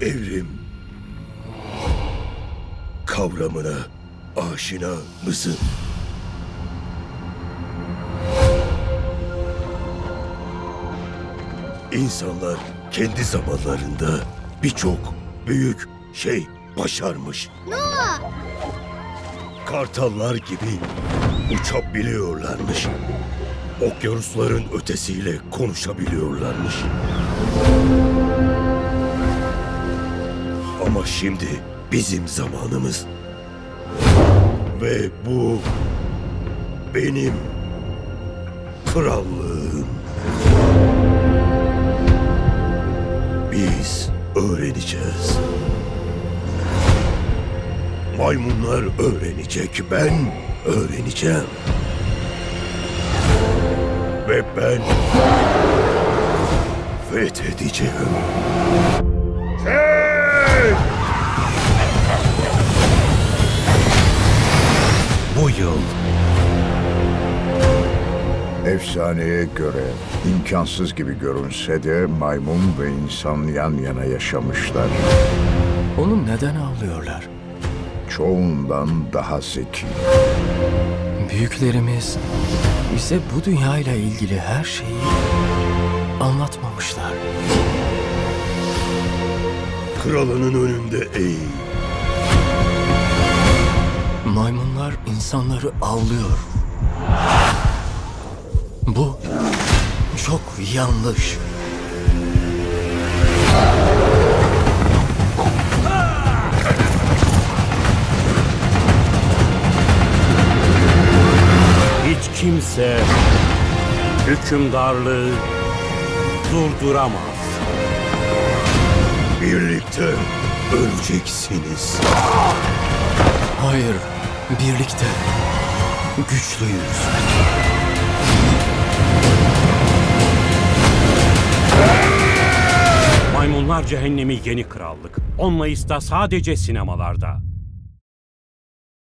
evrim kavramına aşina mısın? İnsanlar kendi zamanlarında birçok büyük şey başarmış. Noah! Kartallar gibi uçabiliyorlarmış. Okyanusların ötesiyle konuşabiliyorlarmış. Ama şimdi bizim zamanımız. Ve bu benim krallığım. Biz öğreneceğiz. Maymunlar öğrenecek, ben öğreneceğim. Ve ben fethedeceğim. Yıl Efsaneye göre imkansız gibi görünse de maymun ve insan yan yana yaşamışlar. onu neden avlıyorlar? Çoğundan daha zeki. Büyüklerimiz bize bu dünyayla ilgili her şeyi anlatmamışlar. Kralının önünde eğ. İnsanları avlıyor. Bu çok yanlış. Hiç kimse hükümdarlığı durduramaz. Birlikte öleceksiniz. Hayır, birlikte güçlüyüz. Maymunlar Cehennemi Yeni Krallık. 10 Mayıs'ta sadece sinemalarda.